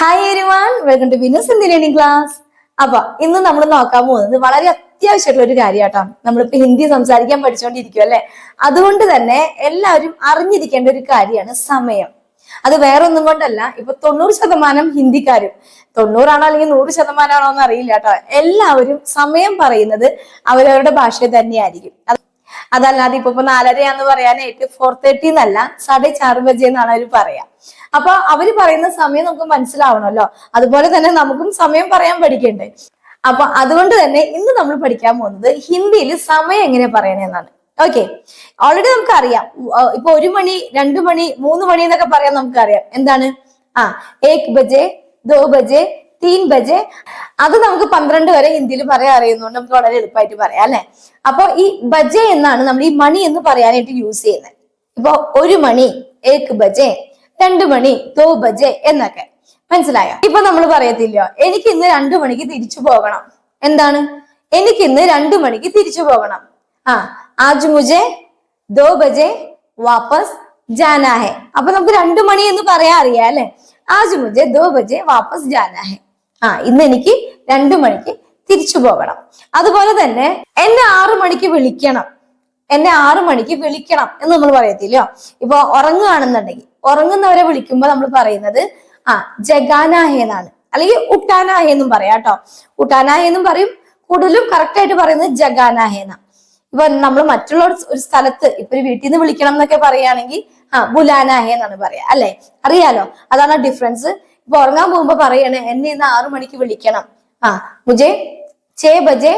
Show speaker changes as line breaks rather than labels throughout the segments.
Hi everyone welcome to Venus learning class അപ്പൊ ഇന്ന് നമ്മൾ നോക്കാൻ പോകുന്നത് വളരെ അത്യാവശ്യമായിട്ടുള്ള ഒരു കാര്യമാട്ടോ നമ്മളിപ്പോ ഹിന്ദി സംസാരിക്കാൻ പഠിച്ചുകൊണ്ടിരിക്കും അല്ലെ? അതുകൊണ്ട് തന്നെ എല്ലാവരും അറിഞ്ഞിരിക്കേണ്ട ഒരു കാര്യമാണ് സമയം. അത് വേറെ ഒന്നും കൊണ്ടല്ല ഇപ്പൊ തൊണ്ണൂറ് ശതമാനം ഹിന്ദിക്കാരും തൊണ്ണൂറാണോ അല്ലെങ്കിൽ നൂറ് ശതമാനമാണോ എന്ന് അറിയില്ല കേട്ടോ. എല്ലാവരും സമയം പറയുന്നത് അവരവരുടെ ഭാഷയിൽ തന്നെയായിരിക്കും. അതല്ലാതെ ഇപ്പൊ നാലരയാന്ന് പറയാനായിട്ട് ഫോർ തേർട്ടി എന്നല്ല സാഡേ ചാറ് ബജെ എന്നാണ് അവർ പറയാ. അപ്പൊ അവർ പറയുന്ന സമയം നമുക്ക് മനസ്സിലാവണമല്ലോ അതുപോലെ തന്നെ നമുക്കും സമയം പറയാൻ പഠിക്കണ്ടേ. അപ്പൊ അതുകൊണ്ട് തന്നെ ഇന്ന് നമ്മൾ പഠിക്കാൻ പോകുന്നത് ഹിന്ദിയിൽ സമയം എങ്ങനെ പറയണെന്നാണ് ഓക്കെ ഓൾറെഡി നമുക്കറിയാം. ഇപ്പൊ ഒരു മണി രണ്ടു മണി മൂന്ന് മണി എന്നൊക്കെ പറയാൻ നമുക്കറിയാം. എന്താണ്? ആ ഏക് ബജെ ദോ ബജെ തീൻ ബജെ അത് നമുക്ക് പന്ത്രണ്ട് വരെ ഹിന്ദിയിൽ പറയാൻ അറിയുന്നതുകൊണ്ട് നമുക്ക് വളരെ എളുപ്പമായിട്ട് പറയാം അല്ലെ? അപ്പൊ ഈ ബജെ എന്നാണ് നമ്മൾ ഈ മണി എന്ന് പറയാനായിട്ട് യൂസ് ചെയ്യുന്നത്. ഇപ്പൊ ഒരു മണി ഏക്ക് ബജെ രണ്ടു മണി തോ ബജെ എന്നൊക്കെ. മനസ്സിലായോ? ഇപ്പൊ നമ്മൾ പറയത്തില്ലയോ? എനിക്ക് ഇന്ന് രണ്ടു മണിക്ക് തിരിച്ചു പോകണം. എന്താണ്? എനിക്ക് ഇന്ന് രണ്ടു മണിക്ക് തിരിച്ചു പോകണം. ആ ആജ് മുജെ ദോ ബജെ വാപ്പസ് ജാനാഹെ. അപ്പൊ നമുക്ക് രണ്ടു മണി എന്ന് പറയാൻ അറിയാം അല്ലെ? ആജ് മുജെ ദോ ബജെ വാപ്പസ് ജാനാ ഹെ ആ ഇന്ന് എനിക്ക് രണ്ടു മണിക്ക് തിരിച്ചു പോകണം. അതുപോലെ തന്നെ എന്നെ ആറു മണിക്ക് വിളിക്കണം. എന്നെ ആറു മണിക്ക് വിളിക്കണം എന്ന് നമ്മൾ പറയത്തില്ലോ ഇപ്പൊ ഉറങ്ങുകയാണെന്നുണ്ടെങ്കിൽ ഉറങ്ങുന്നവരെ വിളിക്കുമ്പോൾ നമ്മൾ പറയുന്നത് ആ ജഗാനാഹെ എന്നാണ്. അല്ലെങ്കിൽ ഉട്ടാനാഹെ എന്നും പറയാം കേട്ടോ. ഉട്ടാനാഹെ എന്നും പറയും. കൂടുതലും കറക്റ്റ് ആയിട്ട് പറയുന്നത് ജഗാനാഹെ എന്നാണ് ഇപ്പൊ നമ്മൾ മറ്റുള്ള ഒരു ഒരു സ്ഥലത്ത് ഇപ്പൊ ഒരു വീട്ടിൽ നിന്ന് വിളിക്കണം എന്നൊക്കെ പറയുകയാണെങ്കിൽ ആ ബുലാനാഹെ എന്നാണ് പറയാ. അല്ലെ? അറിയാലോ? അതാണ് ഡിഫറൻസ് ഇപ്പൊ ഉറങ്ങാൻ പോകുമ്പോ പറയണേ എന്നെ ഇന്ന് ആറു മണിക്ക് വിളിക്കണം. ആ മുജെ ചേ ബജെ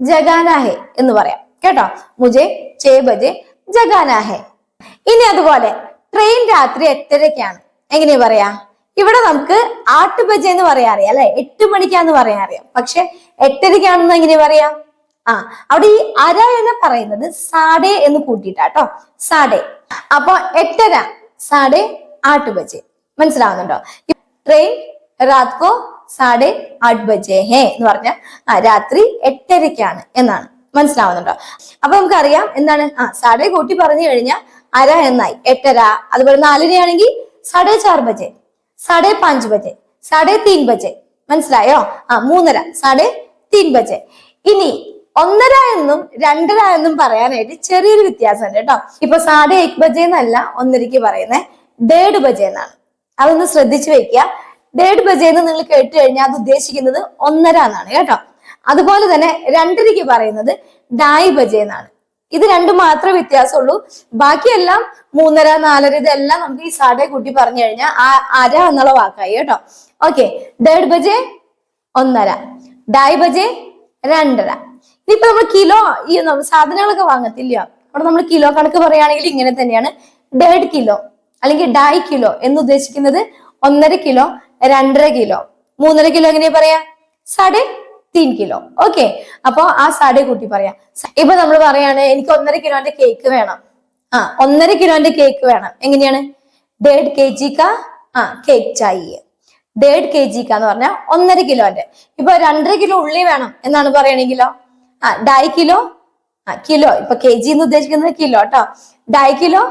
ജഗാനാഹെ എന്ന് പറയാം. കേട്ടോ? മുജെ ചേ ബജെ ജഗാനാഹെ. ഇനി അതുപോലെ ട്രെയിൻ രാത്രി എട്ടരയ്ക്കാണ്. എങ്ങനെയാ പറയാ? ഇവിടെ നമുക്ക് ആട്ട് ബജെ എന്ന് പറയാൻ അറിയാം അല്ലെ? എട്ട് മണിക്കാന്ന് പറയാൻ അറിയാം. പക്ഷെ എട്ടരയ്ക്കാണെന്ന് എങ്ങനെ പറയാ? ആ അവിടെ ഈ അര എന്ന് പറയുന്നത് സാഡേ എന്ന് കൂട്ടിയിട്ടാട്ടോ സാഡേ. അപ്പൊ എട്ടര സാഡേ ആട്ട് ബജെ. മനസ്സിലാവുന്നുണ്ടോ? ട്രെയിൻ രാത് കോ സാഡെ ആട്ട് ബജേ ഹേ എന്ന് പറഞ്ഞാൽ ആ രാത്രി എട്ടരയ്ക്കാണ് എന്നാണ്. മനസ്സിലാവുന്നുണ്ടോ? അപ്പൊ നമുക്കറിയാം എന്താണ്? ആ സാഡെ കൂട്ടി പറഞ്ഞു കഴിഞ്ഞാൽ അര എന്നായി. എട്ടര. അതുപോലെ നാലരയാണെങ്കിൽ സാഡേ ചാർ ബജേ സാഡേ പാഞ്ച് ബജേ സാഡേ തീൻ ബജേ. മനസ്സിലായോ? ആ മൂന്നര. സാഡേ തീൻ ബജേ. ഇനി ഒന്നര എന്നും രണ്ടര എന്നും പറയാനായിട്ട് ചെറിയൊരു വ്യത്യാസമുണ്ട് കേട്ടോ. ഇപ്പൊ സാഡേ എക് ബജേ എന്നല്ല ഒന്നരയ്ക്ക് പറയുന്നത് ഡേഡ് ബജേ എന്നാണ്. അതൊന്ന് ശ്രദ്ധിച്ചു വെക്കുക. ഡേഡ് ബജേ എന്ന് നിങ്ങൾ കേട്ട് കഴിഞ്ഞാൽ അത് ഉദ്ദേശിക്കുന്നത് ഒന്നര എന്നാണ് കേട്ടോ. അതുപോലെ തന്നെ രണ്ടരയ്ക്ക് പറയുന്നത് ഡായ് ബജേ എന്നാണ്. ഇത് രണ്ടും മാത്രമേ വ്യത്യാസമുള്ളൂ. ബാക്കിയെല്ലാം മൂന്നര നാലര ഇതെല്ലാം നമുക്ക് ഈ സാടെ കൂട്ടി പറഞ്ഞു കഴിഞ്ഞാൽ ആ അര എന്നുള്ള വാക്കായി കേട്ടോ. ഓക്കെ ഡേഡ് ബജേ ഒന്നര ഡായ് ബജേ രണ്ടര. ഇനിയിപ്പോ നമ്മൾ കിലോ ഈ സാധനങ്ങളൊക്കെ വാങ്ങത്തില്ല അവിടെ നമ്മൾ കിലോ കണക്ക് പറയുകയാണെങ്കിൽ ഇങ്ങനെ തന്നെയാണ്. ഡേഡ് കിലോ. അല്ലെങ്കിൽ ഡായ് കിലോ എന്ന് ഉദ്ദേശിക്കുന്നത് ഒന്നര കിലോ രണ്ടര കിലോ. മൂന്നര കിലോ എങ്ങനെ പറയാ? സാഡെ തീൻ കിലോ. ഓക്കെ. അപ്പൊ ആ സാഡെ കൂട്ടി പറയാം. ഇപ്പൊ നമ്മൾ പറയാണ് എനിക്ക് ഒന്നര കിലോന്റെ കേക്ക് വേണം. ആ ഒന്നര കിലോന്റെ കേക്ക് വേണം. എങ്ങനെയാണ്? ഡേഡ് കെ ജി കാ ആ കേക്ക് ചായ. ഡേഡ് കെ ജി കാന്ന് പറഞ്ഞാൽ ഒന്നര കിലോന്റെ. ഇപ്പൊ രണ്ടര കിലോ ഉള്ളി വേണം എന്നാണ് പറയണെങ്കിലോ? ആ ഡായ് കിലോ ആ കിലോ. ഇപ്പൊ കെ ജി എന്ന് ഉദ്ദേശിക്കുന്നത് കിലോ കേട്ടോ ഡായ് കിലോ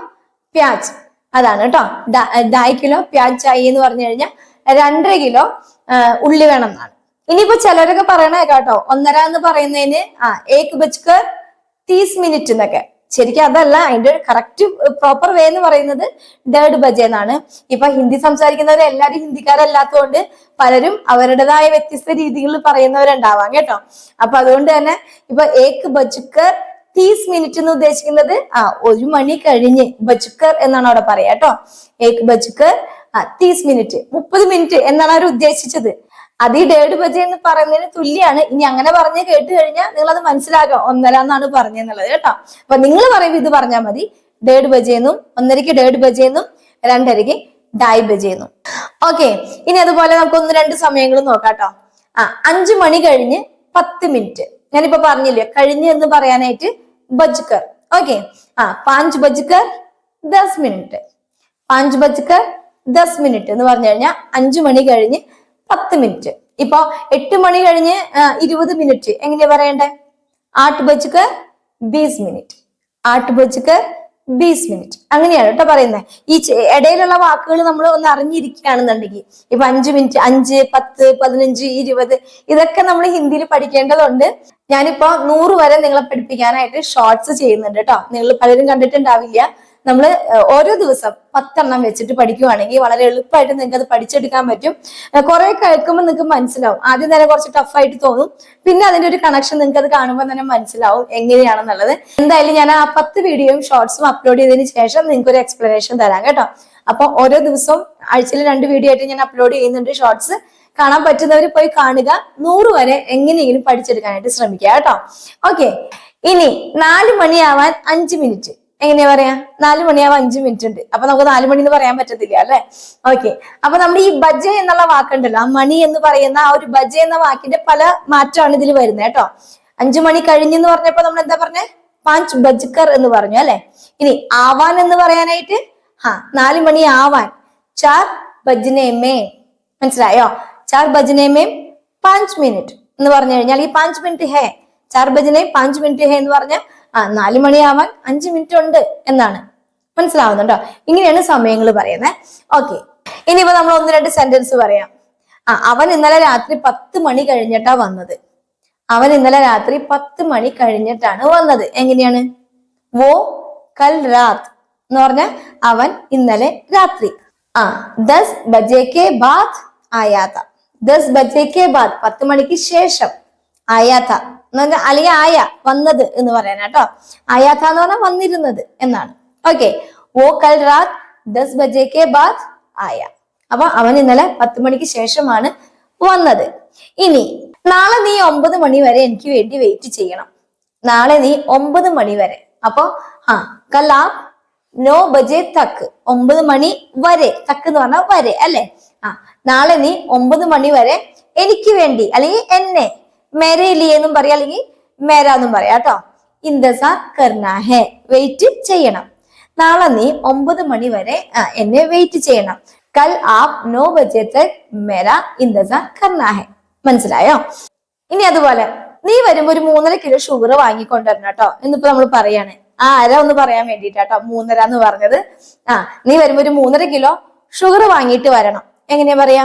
പ്യാജ് അതാണ് കേട്ടോ ഡായ് കിലോ പ്യാജ് ചായ എന്ന് പറഞ്ഞു കഴിഞ്ഞാൽ രണ്ടര കിലോ ഉള്ളി വേണം എന്നാണ് ഇനിയിപ്പോ ചിലരൊക്കെ പറയണ കേട്ടോ ഒന്നര എന്ന് പറയുന്നതിന് ആ ഏക് ബജ്കർ തീസ് മിനിറ്റ് എന്നൊക്കെ. ശരിക്കും അതല്ല അതിന്റെ കറക്റ്റ് പ്രോപ്പർ വേ എന്ന് പറയുന്നത് ഡേഡ് ബജ എന്നാണ്. ഇപ്പൊ ഹിന്ദി സംസാരിക്കുന്നവർ എല്ലാവരും ഹിന്ദിക്കാരല്ലാത്തതുകൊണ്ട് പലരും അവരുടേതായ വ്യത്യസ്ത രീതികളിൽ പറയുന്നവരുണ്ടാവാം കേട്ടോ. അപ്പൊ അതുകൊണ്ട് തന്നെ ഇപ്പൊ ഏക് ബജുക്കർ തീസ് മിനിറ്റ് എന്ന് ഉദ്ദേശിക്കുന്നത് ആ ഒരു മണി കഴിഞ്ഞ് ബജുക്കർ എന്നാണ് അവിടെ പറയാ കേട്ടോ ഏക് ബജുക്കർ ആ തീസ് മിനിറ്റ് മുപ്പത് മിനിറ്റ് എന്നാണ് അവർ ഉദ്ദേശിച്ചത്. അത് ഈ ഡേഡ് ബജ എന്ന് പറയുന്നതിന് തുല്യാണ്. ഇനി അങ്ങനെ പറഞ്ഞ് കേട്ട് കഴിഞ്ഞാൽ നിങ്ങൾ അത് മനസ്സിലാക്കാം. ഒന്നര എന്നാണ് പറഞ്ഞെന്നുള്ളത് കേട്ടോ. അപ്പൊ നിങ്ങൾ പറയുമ്പോൾ ഇത് പറഞ്ഞാൽ മതി. ഡേഡ് ബജയെന്നും ഒന്നരയ്ക്ക് ഡേഡ് ബജയെന്നും രണ്ടരയ്ക്ക് ഡായ് ബജയെന്നും ഓക്കെ ഇനി അതുപോലെ നമുക്ക് ഒന്ന് രണ്ട് സമയങ്ങൾ നോക്കാം കേട്ടോ ആ അഞ്ചു മണി കഴിഞ്ഞ് പത്ത് മിനിറ്റ് ഞാനിപ്പോ പറഞ്ഞില്ലേ കഴിഞ്ഞ് എന്ന് പറയാനായിട്ട് ബജ്കർ ഓക്കെ ആ പാഞ്ച് ബജ്കർ ദസ് മിനിറ്റ്. പാഞ്ച് ബജ്കർ ദസ് മിനിറ്റ് എന്ന് പറഞ്ഞു കഴിഞ്ഞാൽ അഞ്ചു മണി കഴിഞ്ഞ് പത്ത് മിനിറ്റ്. ഇപ്പൊ എട്ട് മണി കഴിഞ്ഞ് ഇരുപത് മിനിറ്റ്. എങ്ങനെയാ പറയണ്ടേ? ആട്ട് ബജ്കർ ബീസ് മിനിറ്റ്. ആട്ട് ബജ്കർ ബീസ് മിനിറ്റ് അങ്ങനെയാണ് കേട്ടോ പറയുന്നത് ഈ ഇടയിലുള്ള വാക്കുകൾ നമ്മൾ ഒന്ന് അറിഞ്ഞിരിക്കുകയാണെന്നുണ്ടെങ്കിൽ ഇപ്പൊ അഞ്ച് മിനിറ്റ് അഞ്ച് പത്ത് പതിനഞ്ച് ഇരുപത് ഇതൊക്കെ നമ്മൾ ഹിന്ദിയിൽ പഠിക്കേണ്ടതുണ്ട്. ഞാനിപ്പോ നൂറ് വരെ നിങ്ങളെ പഠിപ്പിക്കാനായിട്ട് ഷോർട്സ് ചെയ്യുന്നുണ്ട് കേട്ടോ. നിങ്ങൾ പലരും കണ്ടിട്ടുണ്ടാവില്ല. നമ്മൾ ഓരോ ദിവസം പത്തെണ്ണം വെച്ചിട്ട് പഠിക്കുവാണെങ്കിൽ വളരെ എളുപ്പമായിട്ട് നിങ്ങൾക്ക് അത് പഠിച്ചെടുക്കാൻ പറ്റും. കുറെ കേൾക്കുമ്പോൾ നിങ്ങൾക്ക് മനസ്സിലാവും. ആദ്യം തന്നെ കുറച്ച് ടഫായിട്ട് തോന്നും. പിന്നെ അതിന്റെ ഒരു കണക്ഷൻ നിങ്ങൾക്ക് അത് കാണുമ്പോൾ തന്നെ മനസ്സിലാവും എങ്ങനെയാണെന്നുള്ളത്. എന്തായാലും ഞാൻ ആ പത്ത് വീഡിയോയും ഷോർട്സും അപ്ലോഡ് ചെയ്തതിന് ശേഷം നിങ്ങൾക്ക് ഒരു എക്സ്പ്ലനേഷൻ തരാം കേട്ടോ. അപ്പൊ ഓരോ ദിവസവും ആഴ്ചയിൽ രണ്ട് വീഡിയോ ആയിട്ട് ഞാൻ അപ്ലോഡ് ചെയ്യുന്നുണ്ട് ഷോർട്സ് കാണാൻ പറ്റുന്നവർ പോയി കാണുക. നൂറ് വരെ എങ്ങനെയെങ്കിലും പഠിച്ചെടുക്കാനായിട്ട് ശ്രമിക്കുക കേട്ടോ. ഓക്കെ ഇനി നാല് മണിയാവാൻ അഞ്ച് മിനിറ്റ് എങ്ങനെയാ പറയാ? നാല് മണിയാവാൻ അഞ്ചു മിനിറ്റ് ഉണ്ട് അപ്പൊ നമുക്ക് നാല് മണി എന്ന് പറയാൻ പറ്റത്തില്ല അല്ലെ? ഓക്കെ അപ്പൊ നമ്മൾ ഈ ബജ എന്നുള്ള വാക്കുണ്ടല്ലോ ആ മണി എന്ന് പറയുന്ന ആ ഒരു ബജ എന്ന വാക്കിന്റെ പല മാറ്റമാണ് ഇതിൽ വരുന്നത് കേട്ടോ. അഞ്ചു മണി കഴിഞ്ഞു എന്ന് പറഞ്ഞപ്പോ നമ്മൾ എന്താ പറഞ്ഞേ? പാഞ്ച് ബജ്കർ എന്ന് പറഞ്ഞു അല്ലെ? ഇനി ആവാൻ എന്ന് പറയാനായിട്ട്? ഹാ നാല് മണി ആവാൻ. ചാർ ബജ്നേമേ മനസ്സിലായോ? ചാർ ബജ്നേമേം പാഞ്ച് മിനിറ്റ് എന്ന് പറഞ്ഞു കഴിഞ്ഞാൽ ഈ പാഞ്ച് മിനിറ്റ് ഹേ. ചാർ ബജ്നെ പാഞ്ച് മിനിറ്റ് ഹേ എന്ന് പറഞ്ഞ ആ നാല് മണിയാവാൻ അഞ്ച് മിനിറ്റ് ഉണ്ട് എന്നാണ്. മനസ്സിലാവുന്നുണ്ടോ? ഇങ്ങനെയാണ് സമയങ്ങൾ പറയുന്നത് ഓക്കെ ഇനിയിപ്പോ നമ്മൾ ഒന്ന് രണ്ട് സെന്റൻസ് പറയാം. ആ അവൻ ഇന്നലെ രാത്രി പത്ത് മണി കഴിഞ്ഞിട്ടാ വന്നത്. അവൻ ഇന്നലെ രാത്രി പത്ത് മണി കഴിഞ്ഞിട്ടാണ് വന്നത്. എങ്ങനെയാണ്? വോ കൽ രാത് എന്ന് പറഞ്ഞ അവൻ ഇന്നലെ രാത്രി. ആ ദസ് ബജേക്കെ ബാത് ആയാത്ത. ദസ് ബജേക്കെ ബാത് പത്ത് മണിക്ക് ശേഷം പറഞ്ഞാൽ അല്ലെങ്കിൽ ആയ വന്നത് എന്ന് പറയാൻ കേട്ടോ ആയാത്ത എന്ന് പറഞ്ഞാൽ വന്നിരുന്നത് എന്നാണ്. ഓക്കെ ഓ കൽ രാത് ദസ് ബജേക്കെ ബാദ് ആയ. അപ്പൊ അവൻ ഇന്നലെ പത്ത് മണിക്ക് ശേഷമാണ് വന്നത്. ഇനി നാളെ നീ ഒമ്പത് മണി വരെ എനിക്ക് വേണ്ടി വെയിറ്റ് ചെയ്യണം. നാളെ നീ ഒമ്പത് മണി വരെ. അപ്പൊ ആ കലാ നോ ബജെ തക്ക് ഒമ്പത് മണി വരെ. തക്ക് എന്ന് പറഞ്ഞാൽ വരെ അല്ലെ? ആ നാളെ നീ ഒമ്പത് മണി വരെ എനിക്ക് വേണ്ടി അല്ലെങ്കിൽ എന്നെ മേരെ ലിയെ എന്നും പറയാം അല്ലെങ്കിൽ മേര എന്നും പറയാം കേട്ടോ. ഇന്ദസാർ കർണാഹെ വെയിറ്റ് ചെയ്യണം. നാളെ നീ ഒമ്പത് മണി വരെ ആ, എന്നെ വെയിറ്റ് ചെയ്യണം. കൽ ആപ് നോ ബജെ തക് മേര ഇന്ദസാർ കർണാഹെ. മനസ്സിലായോ? ഇനി അതുപോലെ നീ വരുമ്പോ ഒരു മൂന്നര കിലോ ഷുഗർ വാങ്ങിക്കൊണ്ടുവരണം കേട്ടോ എന്നിപ്പോ നമ്മൾ പറയാണ്. ആ അര ഒന്ന് പറയാൻ വേണ്ടിട്ടാട്ടോ മൂന്നര എന്ന് പറഞ്ഞത്. ആ നീ വരുമ്പോ ഒരു മൂന്നര കിലോ ഷുഗർ വാങ്ങിയിട്ട് വരണം. എങ്ങനെയാ പറയാ?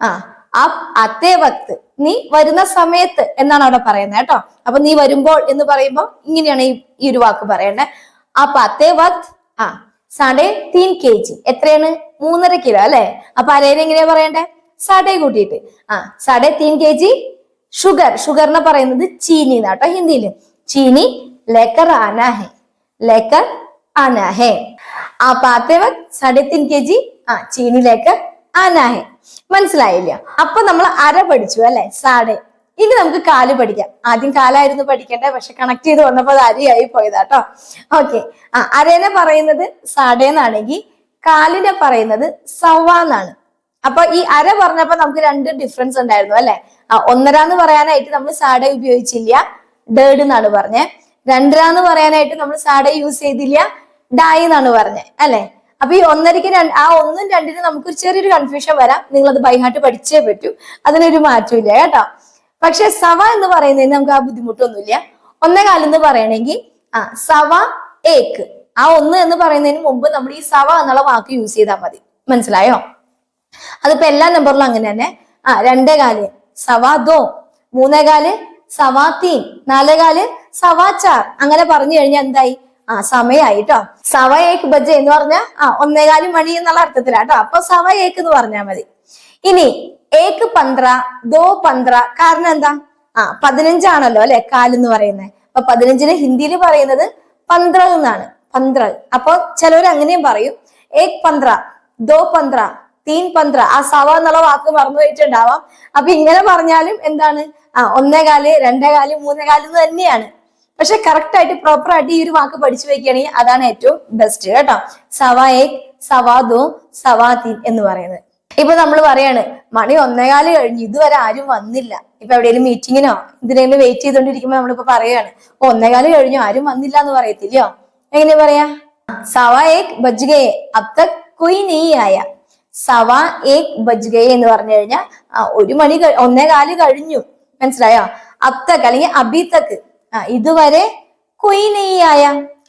ആ അബ് അതേ വക്ത് നീ വരുന്ന സമയത്ത് എന്നാണ് അവിടെ പറയുന്നത് കേട്ടോ. അപ്പൊ നീ വരുമ്പോൾ എന്ന് പറയുമ്പോൾ ഇങ്ങനെയാണ് ഈ ഈ ഒരു വാക്ക് പറയേണ്ടത്. അപ്പൊ അതേ വക്ത് ആ സാഡേ തീൻ കെ ജി എത്രയാണ്? മൂന്നര കിലോ അല്ലെ? അപ്പൊ അരേനെ എങ്ങനെയാ പറയണ്ടേ സാഡേ കൂട്ടിയിട്ട്. ആ സാഡേ തീൻ കെ ജി ഷുഗർ. ഷുഗർ എന്ന് പറയുന്നത് ചീനി എന്നാട്ടോ ഹിന്ദിയിൽ. ചീനി ലേക്കർ ആനാഹെ ലേക്കർ ആനാഹെ ആ പാത്തേ വക് സാഡേ തീൻ കെ ജി ആ ചീനി ലേക്കർ ആനാഹെ മനസ്സിലായില്ല. അപ്പൊ നമ്മൾ അര പഠിച്ചു അല്ലെ? സാടെ ഇനി നമുക്ക് കാൽ പഠിക്കാം. ആദ്യം കാലായിരുന്നു പഠിക്കേണ്ടത് പക്ഷെ കണക്ട് ചെയ്ത് വന്നപ്പോൾ അത് അരിയായി പോയതാട്ടോ. ഓക്കെ ആ അരേനെ പറയുന്നത് സാടേന്നാണെങ്കിൽ കാലിനെ പറയുന്നത് സവ എന്നാണ് അപ്പൊ ഈ അര പറഞ്ഞപ്പോ നമുക്ക് രണ്ട് ഡിഫറൻസ് ഉണ്ടായിരുന്നു അല്ലെ? ഒന്നര എന്ന് പറയാനായിട്ട് നമ്മൾ സാഡ ഉപയോഗിച്ചില്ല. ഡേഡ് എന്നാണ് പറഞ്ഞത് രണ്ടര എന്ന് പറയാനായിട്ട് നമ്മൾ സാഡ യൂസ് ചെയ്തില്ല. ഡായി എന്നാണ് പറഞ്ഞത് അല്ലെ? അപ്പൊ ഈ ഒന്നരക്ക് രണ്ട് ആ ഒന്നും രണ്ടിനും നമുക്കൊരു ചെറിയൊരു കൺഫ്യൂഷൻ വരാം. നിങ്ങൾ അത് ബൈഹാർട്ട് പഠിച്ചേ പറ്റൂ. അതിനൊരു മാറ്റമില്ല കേട്ടോ. പക്ഷെ സവ എന്ന് പറയുന്നതിന് നമുക്ക് ആ ബുദ്ധിമുട്ടൊന്നുമില്ല. ഒന്നേ എന്ന് പറയണമെങ്കിൽ ആ സവ ഏക്ക് ആ ഒന്ന് എന്ന് പറയുന്നതിന് മുമ്പ് നമ്മൾ ഈ സവ എന്നുള്ള വാക്ക് യൂസ് ചെയ്താൽ മതി. മനസ്സിലായോ? അതിപ്പോ എല്ലാ നമ്പറിലും അങ്ങനെ തന്നെ. ആ രണ്ടേ കാൽ സവാ ദോ. മൂന്നേ കാൽ സവാ തീൻ. നാലേ കാൽ സവാ ചാർ. അങ്ങനെ പറഞ്ഞു കഴിഞ്ഞാൽ എന്തായി? ആ സമയായി കേട്ടോ സവ ഏക്ക് ബജ എന്ന് പറഞ്ഞ ആ ഒന്നേകാൽ മണി എന്നുള്ള അർത്ഥത്തിലാട്ടോ. അപ്പൊ സവ ഏക്ക് എന്ന് പറഞ്ഞാൽ മതി. ഇനി ഏക്ക് പന്ത്ര ദോ പന്ത്ര കാരണം എന്താ? ആ പതിനഞ്ചാണല്ലോ അല്ലെ കാലെന്ന് പറയുന്നത് അപ്പൊ പതിനഞ്ചിന് ഹിന്ദിയിൽ പറയുന്നത് പന്ത്ര എന്നാണ്. പന്ത്ര അപ്പൊ ചിലവർ അങ്ങനെയും പറയും. ഏക് പന്ത്ര ദോ പന്ത്ര തീൻ പന്ത്ര. ആ സവ എന്നുള്ള വാക്ക് മറന്നു പോയിട്ടുണ്ടാവാം. അപ്പൊ ഇങ്ങനെ പറഞ്ഞാലും എന്താണ്? ആ ഒന്നേ കാൽ രണ്ടേ കാൽ മൂന്നേ കാൽ എന്ന് തന്നെയാണ്. പക്ഷെ കറക്റ്റ് ആയിട്ട് പ്രോപ്പർ ആയിട്ട് ഈ ഒരു വാക്ക് പഠിച്ചു വെക്കുകയാണെങ്കിൽ അതാണ് ഏറ്റവും ബെസ്റ്റ് കേട്ടോ. സവാ സവാദോ സവാ ദോ സവാ തീൻ എന്ന് പറയുന്നത്. ഇപ്പൊ നമ്മൾ പറയാണ് മണി ഒന്നേകാൽ കഴിഞ്ഞു ഇതുവരെ ആരും വന്നില്ല. ഇപ്പൊ എവിടെയെങ്കിലും മീറ്റിങ്ങിനോ ഇതിനെങ്കിലും വെയിറ്റ് ചെയ്തോണ്ടിരിക്കുമ്പോ നമ്മളിപ്പോ പറയാണ് "ഓ, ഒന്നേകാൽ കഴിഞ്ഞു ആരും വന്നില്ല എന്ന് പറയത്തില്ലയോ? എങ്ങനെ പറയാ? സവാ ഏക് ബജ്ഗയെ അത്ത അബ് തക് കൊയ് നീ ആയ? സവാ ഏക് ബജ്ഗയെ എന്ന് പറഞ്ഞു കഴിഞ്ഞാൽ ഒരു മണി ഒന്നേകാൽ ഒന്നേ കാൽ കഴിഞ്ഞു. മനസ്സിലായോ? അത്തക്ക് തക് അല്ലെങ്കിൽ അബി തക് ആ ഇതുവരെ കൊയ് നെയ്യായ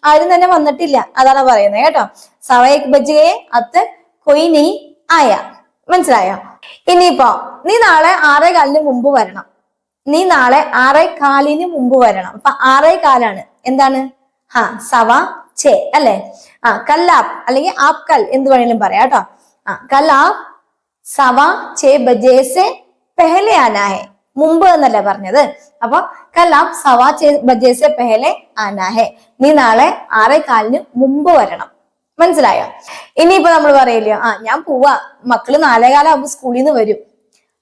ആരും തന്നെ വന്നിട്ടില്ല. അതാണ് പറയുന്നത് കേട്ടോ. സവ ബജയെ ബജേ അത്ത് കൊയ്നെയ് ആയ. മനസ്സിലായോ? ഇനിയിപ്പോ നീ നാളെ ആറേ കാലിന് മുമ്പ് വരണം. നീ നാളെ ആറേ കാലിന് മുമ്പ് വരണം. അപ്പൊ ആറേ കാലാണ്. എന്താണ്? ഹാ സവ ചേ അല്ലെ? ആ കല്ലാപ് അല്ലെങ്കിൽ ആപ് കൽ എന്ത് വേണേലും പറയാം കേട്ടോ. ആ കല്ലാപ് സവ ചേ ബജേസെ പെഹലെ ആനാ മുമ്പ് എന്നല്ലേ പറഞ്ഞത്? അപ്പൊ കലാം സവാ ബജേസെ പെഹലെ ആനാ ഹെ നീ നാളെ ആറേ കാലിന് മുമ്പ് വരണം. മനസ്സിലായോ? ഇനിയിപ്പോ നമ്മൾ പറയില്ലയോ ആ ഞാൻ പോവാ. മക്കൾ നാലേ കാലാകുമ്പോ സ്കൂളിൽ നിന്ന് വരും.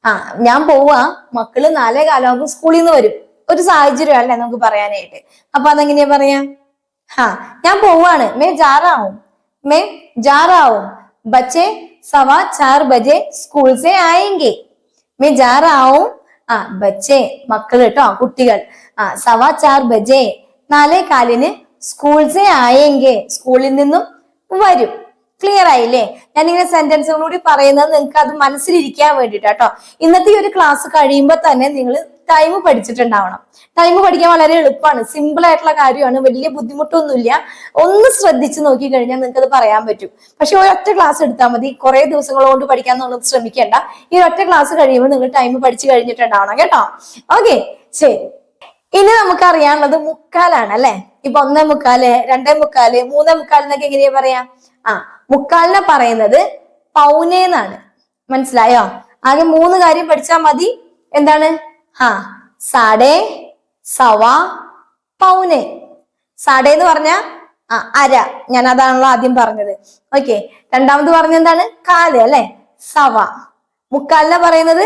ആ ഞാൻ പോവാ. മക്കൾ നാലേ കാലാകുമ്പോ സ്കൂളിൽ നിന്ന് വരും. ഒരു സാഹചര്യം അല്ലേ നമുക്ക് പറയാനായിട്ട്? അപ്പൊ അതെങ്ങനെയാ പറയാ? ആ ഞാൻ പോവാണ്. മേ ജാറാവും. മേ ജാറാവും. ബച്ചെ സവാ ചാർ ബജെ സ്കൂൾ സെ ആയെങ്കി. മേ ജാറാവും. ആ ബച്ചേ മക്കൾ കേട്ടോ കുട്ടികൾ. ആ സവാ ചാർ ബജേ നാലേ കാലിന് സ്കൂൾസേ ആയെങ്കിൽ ആയെങ്കി സ്കൂളിൽ നിന്നും വരും. ക്ലിയർ ആയില്ലേ? ഞാനിങ്ങനെ സെന്റൻസുകൾ കൂടി പറയുന്നത് നിങ്ങൾക്ക് അത് മനസ്സിലിരിക്കാൻ വേണ്ടിട്ടാട്ടോ. ഇന്നത്തെ ഈ ഒരു ക്ലാസ് കഴിയുമ്പോൾ തന്നെ നിങ്ങൾ ടൈം പഠിച്ചിട്ടുണ്ടാവണം. ടൈം പഠിക്കാൻ വളരെ എളുപ്പമാണ്. സിമ്പിൾ ആയിട്ടുള്ള കാര്യമാണ്. വലിയ ബുദ്ധിമുട്ടൊന്നുമില്ല. ഒന്ന് ശ്രദ്ധിച്ച് നോക്കി കഴിഞ്ഞാൽ നിങ്ങൾക്ക് അത് പറയാൻ പറ്റും. പക്ഷെ ഒരൊറ്റ ക്ലാസ് എടുത്താൽ മതി. കുറെ ദിവസങ്ങൾ കൊണ്ട് പഠിക്കാൻ നിങ്ങൾ ശ്രമിക്കേണ്ട. ഈ ഒറ്റ ക്ലാസ് കഴിയുമ്പോൾ നിങ്ങൾ ടൈം പഠിച്ചു കഴിഞ്ഞിട്ടുണ്ടാവണം കേട്ടോ. ഓക്കെ ശരി. ഇനി നമുക്ക് അറിയാനുള്ളത് മുക്കാലാണ് അല്ലെ? ഇപ്പൊ ഒന്നേ മുക്കാൽ രണ്ടേ മുക്കാൽ മൂന്നേ മുക്കാൽ എന്നൊക്കെ എങ്ങനെയാ പറയാ? ആ മുക്കാലിനെ പറയുന്നത് പൗനേന്നാണ്. മനസ്സിലായോ? ആകെ മൂന്ന് കാര്യം പഠിച്ചാൽ മതി. എന്താണ്? ഹാ സാഡേ സവ പൗനെ. സാഡേ എന്ന് പറഞ്ഞ ആ അര. ഞാൻ അതാണല്ലോ ആദ്യം പറഞ്ഞത്. ഓക്കെ രണ്ടാമത് പറഞ്ഞ എന്താണ്? കാൽ അല്ലെ? സവ. മുക്കാലിനെ പറയുന്നത്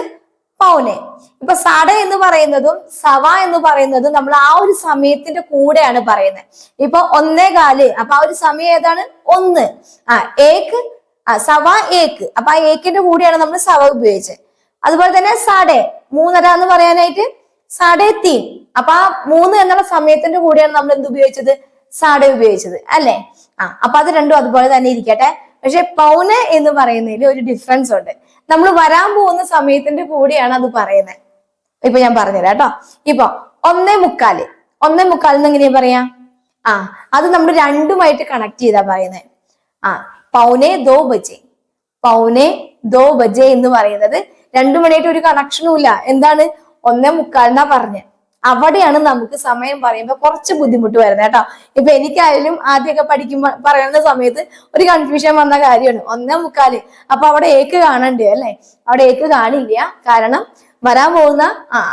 പൗനെ. ഇപ്പൊ സട എന്ന് പറയുന്നതും സവ എന്ന് പറയുന്നതും നമ്മൾ ആ ഒരു സമയത്തിന്റെ കൂടെയാണ് പറയുന്നത്. ഇപ്പൊ ഒന്നേ കാൽ അപ്പൊ ആ ഒരു സമയം ഏതാണ്? ഒന്ന്. ആ ഏക്ക് ആ സവ ഏക്ക്. അപ്പൊ ആ ഏക്കിന്റെ കൂടെയാണ് നമ്മൾ സവ ഉപയോഗിച്ചത്. അതുപോലെ തന്നെ സഡേ മൂന്നര എന്ന് പറയാനായിട്ട് സാഡേ തീൻ. അപ്പൊ ആ മൂന്ന് എന്നുള്ള സമയത്തിന്റെ കൂടെയാണ് നമ്മൾ എന്ത് ഉപയോഗിച്ചത്? സാഡേ ഉപയോഗിച്ചത്. അല്ലെ? ആ അപ്പൊ അത് രണ്ടും അതുപോലെ തന്നെ ഇരിക്കട്ടെ. പക്ഷെ പൗന എന്ന് പറയുന്നതിൽ ഒരു ഡിഫറൻസ് ഉണ്ട്. നമ്മൾ വരാൻ പോകുന്ന സമയത്തിന്റെ കൂടെയാണ് അത് പറയുന്നത്. ഇപ്പൊ ഞാൻ പറഞ്ഞുതരാം കേട്ടോ. ഇപ്പൊ ഒന്നേ മുക്കാൽ. ഒന്നേ മുക്കാൽ എന്ന് എങ്ങനെയാ പറയാ? ആ അത് നമ്മൾ രണ്ടുമായിട്ട് കണക്ട് ചെയ്താ പറയുന്നത് ആ പൗനെ ദോ ബജെ. പൗനെ ദോ ബജെ എന്ന് പറയുന്നത് രണ്ടു മണിയായിട്ട് ഒരു കണക്ഷനും ഇല്ല. എന്താണ്? ഒന്നേ മുക്കാലിനാ പറഞ്ഞ്. അവിടെയാണ് നമുക്ക് സമയം പറയുമ്പോൾ കുറച്ച് ബുദ്ധിമുട്ട് വരുന്നത് കേട്ടോ. ഇപ്പൊ എനിക്കായാലും ആദ്യമൊക്കെ പഠിക്കുമ്പോ പറയുന്ന സമയത്ത് ഒരു കൺഫ്യൂഷൻ വന്ന കാര്യമാണ്. ഒന്നേ മുക്കാൽ. അപ്പൊ അവിടെ ഏക്ക് കാണണ്ടേ അല്ലെ? അവിടെ ഏക്ക് കാണില്ല. കാരണം വരാൻ പോകുന്ന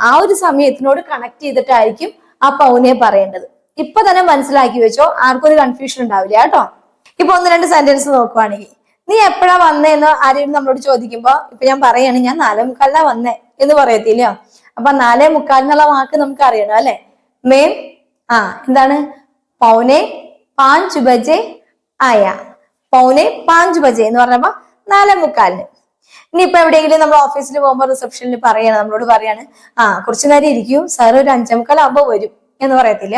ആ ഒരു സമയത്തിനോട് കണക്ട് ചെയ്തിട്ടായിരിക്കും ആ പൗനെ പറയേണ്ടത്. ഇപ്പൊ തന്നെ മനസ്സിലാക്കി വെച്ചോ ആർക്കും ഒരു കൺഫ്യൂഷൻ ഉണ്ടാവില്ല കേട്ടോ. ഇപ്പൊ ഒന്ന് രണ്ട് സെന്റൻസ് നോക്കുവാണെങ്കിൽ. നീ എപ്പോഴാ വന്നേന്ന് ആരെയും നമ്മളോട് ചോദിക്കുമ്പോ ഇപ്പൊ ഞാൻ പറയാണ് ഞാൻ നാലേ മുക്കാലിനാ വന്നേ എന്ന് പറയത്തില്ലയോ? അപ്പൊ നാലേ മുക്കാൽ എന്നുള്ള വാക്ക് നമുക്ക് അറിയണം അല്ലെ? മേം ആ എന്താണ്? പൗനെ പാഞ്ച് ബജെ ആയ. പൗനെ പാഞ്ച് ബജെ എന്ന് പറഞ്ഞപ്പോ നാലേ മുക്കാലിന്. ഇനിയിപ്പോ എവിടെയെങ്കിലും നമ്മൾ ഓഫീസിൽ പോകുമ്പോൾ റിസപ്ഷനിൽ പറയാണ് നമ്മളോട് പറയാണ് ആ കുറച്ചു നേരം ഇരിക്കും സാർ ഒരു അഞ്ചേ മുക്കാലാകുമ്പോ വരും എന്ന് പറയത്തില്ല.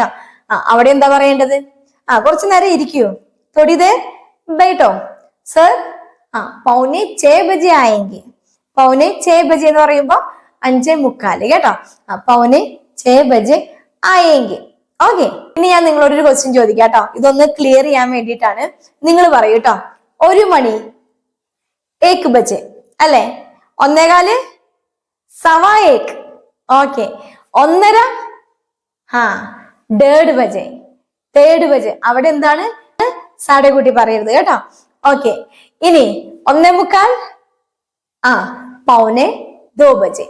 ആ അവിടെ എന്താ പറയേണ്ടത്? ആ കുറച്ചു നേരം ഇരിക്കൂ. തൊടിതേ ബൈട്ടോ സർ ആ പൗനെ ചേ ബജെ ആയെങ്കിൽ. പൗനെ ചേ ബജെ എന്ന് പറയുമ്പോ അഞ്ചേ മുക്കാൽ കേട്ടോ. ആ പൗനെ ചേ ബജെ ആയെങ്കിൽ. ഓക്കെ ഇനി ഞാൻ നിങ്ങളോട് ഒരു ക്വസ്റ്റ്യൻ ചോദിക്കാം കേട്ടോ. ഇതൊന്ന് ക്ലിയർ ചെയ്യാൻ വേണ്ടിയിട്ടാണ് നിങ്ങൾ പറയൂ കേട്ടോ. ഒരു മണി ഏക്ക് ബജെ അല്ലെ? ഒന്നേകാൽ സവാ ഏക്ക്. ഓക്കെ ഒന്നര ആ ഡേഡ് ബജെ തേർഡ് ബജെ. അവിടെ എന്താണ്? സാടെ കൂട്ടി പറയരുത് കേട്ടോ. ഓക്കെ ഇനി ഒന്നേ മുക്കാൽ. ആ പൗനെ ദോ ബജെ.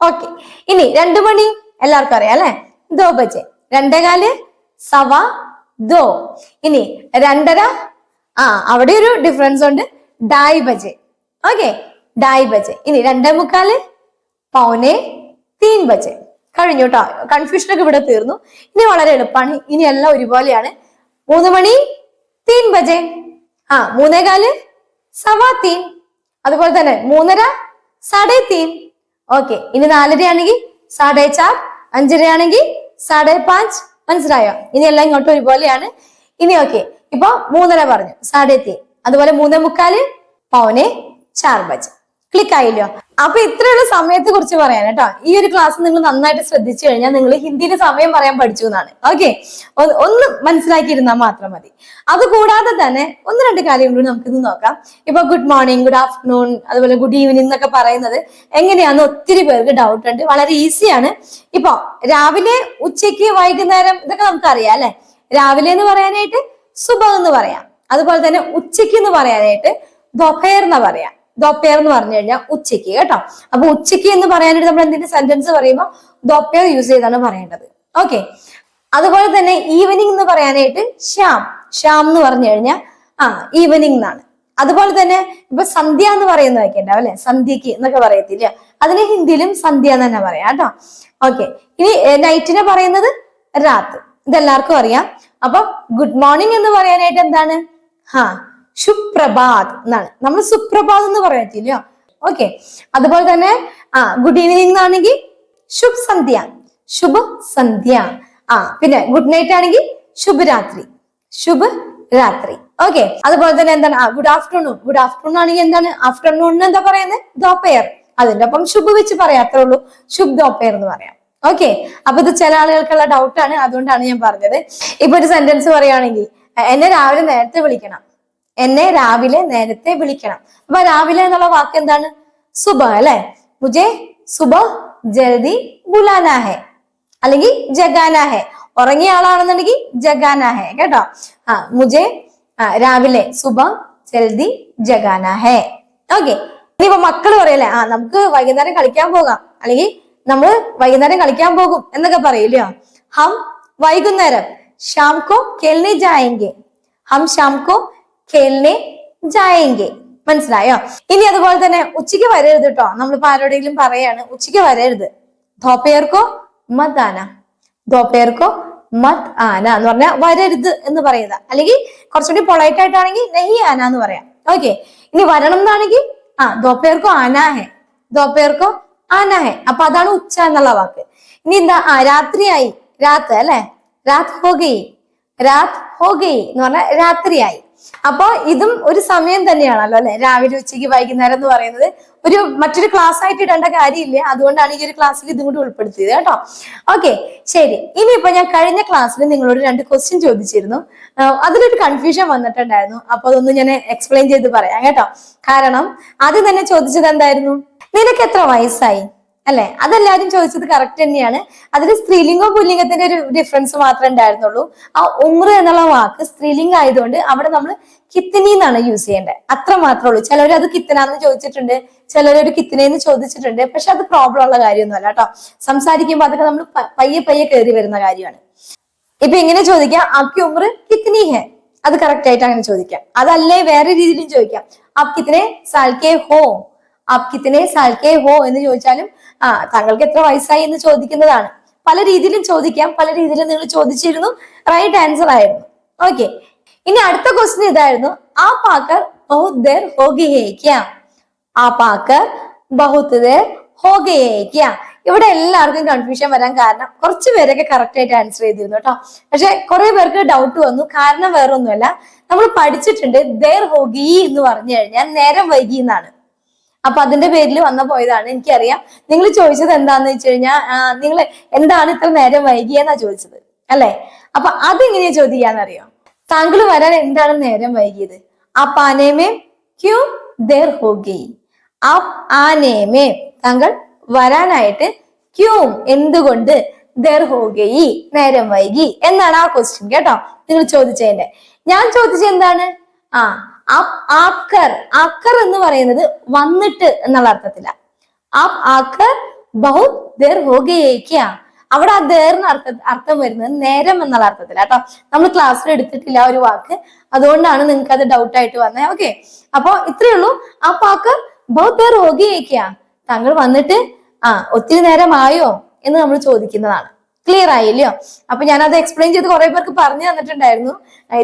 ഓക്കെ ഇനി രണ്ടു മണി. എല്ലാവർക്കും അറിയാം അല്ലെ? ദോ ബജെ. രണ്ടേകാൽ സവ ദോ. ഇനി രണ്ടര. ആ അവിടെ ഒരു ഡിഫറൻസ് ഉണ്ട്. ഡായ് ബജെ. ഓക്കെ ഡായ് ബജെ. ഇനി രണ്ടേ മുക്കാൽ പൗനെ തീൻ ബജെ. കഴിഞ്ഞു കേട്ടോ കൺഫ്യൂഷൻ ഒക്കെ ഇവിടെ തീർന്നു. ഇനി വളരെ എളുപ്പമാണ് ഇനി എല്ലാം ഒരുപോലെയാണ്. മൂന്ന് മണി തീൻ ബജെ. ആ മൂന്നേകാൽ തീൻ അതുപോലെ തന്നെ മൂന്നര സാഡേ തീൻ ഓക്കെ ഇനി നാലരയാണെങ്കിൽ സാഡേ ചാർ അഞ്ചരയാണെങ്കിൽ സാഡേ പാഞ്ച് മനസ്സിലായോ? ഇനി എല്ലാം ഇങ്ങോട്ട് ഒരുപോലെയാണ്. ഇനി ഓക്കെ ഇപ്പൊ മൂന്നര പറഞ്ഞു സാഡേ തീൻ അതുപോലെ മൂന്നേ മുക്കാൽ പൗനെ ചാർ ബജ് ക്ലിക്ക് ആയില്ലോ? അപ്പൊ ഇത്രയുള്ള സമയത്തെ കുറിച്ച് പറയാൻ കേട്ടോ. ഈ ഒരു ക്ലാസ് നിങ്ങൾ നന്നായിട്ട് ശ്രദ്ധിച്ചു കഴിഞ്ഞാൽ നിങ്ങൾ ഹിന്ദിയിൽ സമയം പറയാൻ പഠിച്ചു എന്നാണ്. ഓക്കെ ഒന്ന് മനസ്സിലാക്കിയിരുന്നാൽ മാത്രം മതി. അത് കൂടാതെ തന്നെ ഒന്ന് രണ്ട് കാര്യം കൂടി നമുക്ക് ഇന്ന് നോക്കാം. ഇപ്പൊ ഗുഡ് മോർണിംഗ് ഗുഡ് ആഫ്റ്റർനൂൺ അതുപോലെ ഗുഡ് ഈവനിങ് എന്നൊക്കെ പറയുന്നത് എങ്ങനെയാന്ന് ഒത്തിരി പേർക്ക് ഡൗട്ട് ഉണ്ട്. വളരെ ഈസിയാണ് ഇപ്പൊ രാവിലെ ഉച്ചയ്ക്ക് വൈകുന്നേരം ഇതൊക്കെ നമുക്കറിയാം അല്ലെ? രാവിലെ എന്ന് പറയാനായിട്ട് സുബ എന്ന് പറയാം. അതുപോലെ തന്നെ ഉച്ചയ്ക്ക് എന്ന് പറയാനായിട്ട് ദൊപ്പയർ എന്ന് പറയാം. ദോപ്പയർ എന്ന് പറഞ്ഞു കഴിഞ്ഞാൽ ഉച്ചയ്ക്ക് കേട്ടോ? അപ്പൊ ഉച്ചയ്ക്ക് എന്ന് പറയാനായിട്ട് നമ്മൾ എന്തിന്റെ സെന്റൻസ് പറയുമ്പോൾ ദോപ്പയർ യൂസ് ചെയ്താണ് പറയേണ്ടത്. ഓക്കെ അതുപോലെ തന്നെ ഈവനിങ് എന്ന് പറയാനായിട്ട് ശ്യാം ശ്യാം എന്ന് പറഞ്ഞു കഴിഞ്ഞാൽ ആ ഈവനിങ് എന്നാണ്. അതുപോലെ തന്നെ ഇപ്പൊ സന്ധ്യ എന്ന് പറയുന്ന വായിക്കണ്ടാവും അല്ലെ? സന്ധ്യക്ക് എന്നൊക്കെ പറയത്തില്ല? അതിന് ഹിന്ദിയിലും സന്ധ്യ എന്ന് തന്നെ പറയാം കേട്ടോ? ഓക്കെ ഇനി നൈറ്റിനെ പറയുന്നത് രാത്ത് ഇതെല്ലാവർക്കും അറിയാം. അപ്പൊ ഗുഡ് മോർണിംഗ് എന്ന് പറയാനായിട്ട് എന്താണ്? ഹാ സുപ്രഭാത് എന്നാണ്. നമ്മൾ സുപ്രഭാത് എന്ന് പറയത്തില്ല. ഓക്കെ അതുപോലെ തന്നെ ആ ഗുഡ് ഈവനിങ് ആണെങ്കിൽ ശുഭ് സന്ധ്യ ശുഭ സന്ധ്യ ആ പിന്നെ ഗുഡ് നൈറ്റ് ആണെങ്കിൽ ശുഭരാത്രി. ശുഭ രാത്രി ഓക്കെ അതുപോലെ തന്നെ എന്താണ്? ഗുഡ് ആഫ്റ്റർനൂൺ ഗുഡ് ആഫ്റ്റർനൂൺ ആണെങ്കിൽ എന്താണ്? ആഫ്റ്റർനൂണിന് എന്താ പറയുന്നത് ദോപ്പയർ അതിന്റെ ഒപ്പം ശുഭ വെച്ച് പറയാം. അത്രേ ഉള്ളൂ. ശുഭ് ദോപ്പയർ എന്ന് പറയാം. ഓക്കെ അപ്പൊ ഇത് ചില ആളുകൾക്കുള്ള ഡൗട്ടാണ് അതുകൊണ്ടാണ് ഞാൻ പറഞ്ഞത്. ഇപ്പൊ ഒരു സെന്റൻസ് പറയുകയാണെങ്കിൽ എന്നെ രാവിലെ നേരത്തെ വിളിക്കണം. എന്നെ രാവിലെ നേരത്തെ വിളിക്കണം. അപ്പൊ രാവിലെ എന്നുള്ള വാക്ക് എന്താണ്? സുബ അല്ലെ? മുജെ സുബ ജൽദി ബുലാനാഹെ അല്ലെങ്കിൽ ജഗാനാഹെ. ഉറങ്ങിയ ആളാണെന്നുണ്ടെങ്കിൽ ജഗാനാഹെ കേട്ടോ? ആ മുജെ രാവിലെ സുബ ജൽദി ജഗാനാഹെ. ഓക്കെ. ഇനിയിപ്പോ മക്കൾ പറയല്ലേ ആ നമുക്ക് വൈകുന്നേരം കളിക്കാൻ പോകാം. അല്ലെങ്കിൽ നമ്മൾ വൈകുന്നേരം കളിക്കാൻ പോകും എന്നൊക്കെ പറയില്ലയോ ഹം വൈകുന്നേരം ഷാംകോ കെൽനി കേൾനെ ജായെങ്കെ. ഹം ഷാം കോ ഖേലിനെ ജായെങ്കെ. മനസ്സിലായോ? ഇനി അതുപോലെ തന്നെ ഉച്ചയ്ക്ക് വരരുത് കേട്ടോ നമ്മളിപ്പോ ആരോടെങ്കിലും പറയാണ് ഉച്ചയ്ക്ക് വരരുത്. ധോപ്പയർക്കോ മത് ആന. ധോപ്പയർക്കോ മത് ആന എന്ന് പറഞ്ഞാൽ വരരുത് എന്ന് പറയുന്നത് അല്ലെങ്കിൽ കുറച്ചുകൂടി പൊളൈറ്റ് ആയിട്ടാണെങ്കിൽ നഹി ആന എന്ന് പറയാം. ഓക്കെ ഇനി വരണം എന്നാണെങ്കിൽ ആ ധോപ്പയർക്കോ ആനാഹെ ധോപ്പയർക്കോ ആനാഹെ അപ്പൊ അതാണ് ഉച്ച എന്നുള്ള വാക്ക്. ഇനി എന്താ? ആ രാത്രിയായി. രാത്ത് അല്ലെ? രാത് ഹോഗയി. രാത് ഹോഗയി എന്ന് പറഞ്ഞാൽ രാത്രിയായി. അപ്പൊ ഇതും ഒരു സമയം തന്നെയാണല്ലോ അല്ലെ? രാവിലെ ഉച്ചയ്ക്ക് വൈകുന്നേരം എന്ന് പറയുന്നത്. ഒരു മറ്റൊരു ക്ലാസ് ആയിട്ട് ഇടേണ്ട കാര്യമില്ല. അതുകൊണ്ടാണ് ഈ ഒരു ക്ലാസ്സിൽ ഇതും കൂടി ഉൾപ്പെടുത്തിയത് കേട്ടോ. ഓക്കെ ശരി. ഇനിയിപ്പോ ഞാൻ കഴിഞ്ഞ ക്ലാസ്സിൽ നിങ്ങളോട് രണ്ട് ക്വസ്റ്റ്യൻ ചോദിച്ചിരുന്നു. അതിലൊരു കൺഫ്യൂഷൻ വന്നിട്ടുണ്ടായിരുന്നു. അപ്പൊ അതൊന്ന് ഞാൻ എക്സ്പ്ലെയിൻ ചെയ്ത് പറയാം കേട്ടോ. കാരണം ആദ്യം തന്നെ ചോദിച്ചത് എന്തായിരുന്നു? നിനക്ക് എത്ര വയസ്സായി? അല്ലെ? അതെല്ലാരും ചോദിച്ചത് കറക്റ്റ് തന്നെയാണ്. അതിൽ സ്ത്രീലിംഗവും പുല്ലിംഗത്തിന്റെ ഒരു ഡിഫറൻസ് മാത്രമേ ഉണ്ടായിരുന്നുള്ളൂ. ആ ഉമ്ര എന്നുള്ള വാക്ക് സ്ത്രീലിംഗം ആയതുകൊണ്ട് അവിടെ നമ്മൾ കിത്തിനി എന്നാണ് യൂസ് ചെയ്യേണ്ടത്. അത്ര മാത്രമേ ഉള്ളൂ. ചിലവർ അത് കിത്തനാന്ന് ചോദിച്ചിട്ടുണ്ട്. ചിലർ ഒരു കിത്തിനെന്ന് ചോദിച്ചിട്ടുണ്ട്. പക്ഷെ അത് പ്രോബ്ലം ഉള്ള കാര്യമൊന്നുമല്ല കേട്ടോ. സംസാരിക്കുമ്പോൾ അതൊക്കെ നമ്മൾ പയ്യെ പയ്യെ കയറി വരുന്ന കാര്യമാണ്. ഇപ്പൊ ഇങ്ങനെ ചോദിക്കാം. ആക്കി ഉമ്ര കിത്തനി ഹെ? അത് കറക്റ്റ് ആയിട്ട് അങ്ങനെ ചോദിക്കാം. അതല്ലേ വേറെ രീതിയിലും ചോദിക്കാം. ആപ് കിത്തനെ സാൽക്കേ ഹോ? ആപ് കിത്തനെ സാൽക്കേ ഹോ എന്ന് ചോദിച്ചാലും ആ താങ്കൾക്ക് എത്ര വയസ്സായി എന്ന് ചോദിക്കുന്നതാണ്. പല രീതിയിലും ചോദിക്കാം. പല രീതിയിലും നിങ്ങൾ ചോദിച്ചിരുന്നു. റൈറ്റ് ആൻസർ ആയിരുന്നു. ഓക്കെ ഇനി അടുത്ത ക്വസ്റ്റ്യൻ ഇതായിരുന്നു. ആ പാക്കർ ബഹുത് ദേർ ഹോ ഗയേ ക്യാ ആ പാക്കർ ബഹുത് ദേർ ഇവിടെ എല്ലാവർക്കും കൺഫ്യൂഷൻ വരാൻ കാരണം കുറച്ച് പേരൊക്കെ കറക്റ്റ് ആയിട്ട് ആൻസർ ചെയ്തിരുന്നു കേട്ടോ. പക്ഷെ കുറെ പേർക്ക് ഡൗട്ട് വന്നു. കാരണം വേറെ ഒന്നുമല്ല നമ്മൾ പഠിച്ചിട്ടുണ്ട് ദേർ ഹോഗി എന്ന് പറഞ്ഞു കഴിഞ്ഞാൽ നേരം വൈകി എന്നാണ്. അപ്പൊ അതിന്റെ പേരിൽ വന്ന പോയതാണ്. എനിക്കറിയാം. നിങ്ങൾ ചോദിച്ചത് എന്താന്ന് വെച്ച് കഴിഞ്ഞാൽ നിങ്ങൾ എന്താണ് ഇത്ര നേരം വൈകിയെന്നാ ചോദിച്ചത്. അല്ലെ? അപ്പൊ അതെങ്ങനെയാ ചോദിക്കാന്നറിയോ? താങ്കൾ വരാൻ എന്താണ് നേരം വൈകിയത്? ആ പാനേമേ ക്യൂ ദേർ ഹോഗി. ആ ആനേമേ താങ്കൾ വരാനായിട്ട് ക്യൂ എന്തുകൊണ്ട് ദർ ഹോഗയി നേരം വൈകി എന്നാണ് ആ ക്വസ്റ്റ്യൻ കേട്ടോ. നിങ്ങൾ ചോദിച്ചതിന്റെ. ഞാൻ ചോദിച്ചത് എന്താണ്? ആ ആപ് ആക്കർ എന്ന് പറയുന്നത് വന്നിട്ട് എന്നുള്ള അർത്ഥത്തില. അവിടെ ആ ദേറിന് അർത്ഥ അർത്ഥം വരുന്നത് നേരം എന്നുള്ള അർത്ഥത്തില. കേട്ടോ നമ്മൾ ക്ലാസ്സിൽ എടുത്തിട്ടില്ല ഒരു വാക്ക്. അതുകൊണ്ടാണ് നിങ്ങൾക്ക് അത് ഡൗട്ട് ആയിട്ട് വന്നേ. ഓക്കെ അപ്പൊ ഇത്രയേ ഉള്ളൂ. ആ പാക്ക് ബഹുത് ദേർ ഹോഗയേക്കാ താങ്കൾ വന്നിട്ട് ആ ഒത്തിരി നേരമായോ എന്ന് നമ്മൾ ചോദിക്കുന്നതാണ്. ക്ലിയർ ആയില്ലയോ? അപ്പൊ ഞാൻ അത് എക്സ്പ്ലെയിൻ ചെയ്ത് കുറെ പേർക്ക് പറഞ്ഞു തന്നിട്ടുണ്ടായിരുന്നു.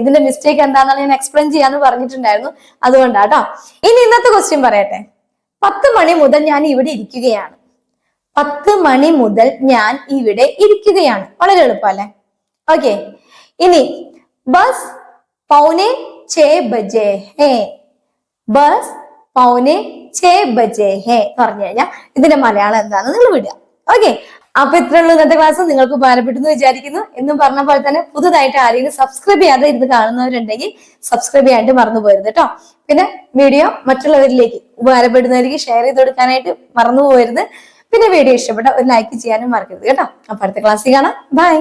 ഇതിന്റെ മിസ്റ്റേക്ക് എന്താണെന്ന് ഞാൻ എക്സ്പ്ലെയിൻ ചെയ്യാന്ന് പറഞ്ഞിട്ടുണ്ടായിരുന്നു. അതുകൊണ്ടാട്ടോ. ഇനി ഇന്നത്തെ ക്വസ്റ്റ്യൻ പറയട്ടെ. പത്ത് മണി മുതൽ ഞാൻ ഇവിടെ ഇരിക്കുകയാണ്. പത്ത് മണി മുതൽ ഞാൻ ഇവിടെ ഇരിക്കുകയാണ്. വളരെ എളുപ്പമല്ലേ? ഓക്കെ ഇനി ബസ് പൗനെ ചേ ബജേ ഹേ. ബസ് പൗനെ ചേ ബജേ ഹേ പറഞ്ഞു കഴിഞ്ഞാൽ ഇതിന്റെ മലയാളം എന്താണെന്ന് നിങ്ങൾ വിടുക. ഓക്കെ അപ്പൊ ഇത്രയുള്ള ഇന്നത്തെ ക്ലാസ്. നിങ്ങൾക്ക് ഉപകാരപ്പെട്ടെന്ന് വിചാരിക്കുന്നു. എന്നും പറഞ്ഞ പോലെ തന്നെ പുതുതായിട്ട് ആരെങ്കിലും സബ്സ്ക്രൈബ് ചെയ്യാതെ ഇരുന്ന് കാണുന്നവരുണ്ടെങ്കിൽ സബ്സ്ക്രൈബ് ചെയ്യാണ്ട് മറന്നു പോരുത് കേട്ടോ പിന്നെ വീഡിയോ മറ്റുള്ളവരിലേക്ക് ഉപകാരപ്പെടുന്നവർക്ക് ഷെയർ ചെയ്ത് കൊടുക്കാനായിട്ട് മറന്നു പോയിരുന്നു പിന്നെ വീഡിയോ ഇഷ്ടപ്പെട്ട ഒരു ലൈക്ക് ചെയ്യാനും മറക്കരുത് കേട്ടോ. അപ്പൊ അടുത്ത ക്ലാസ്സിൽ കാണാം. ബൈ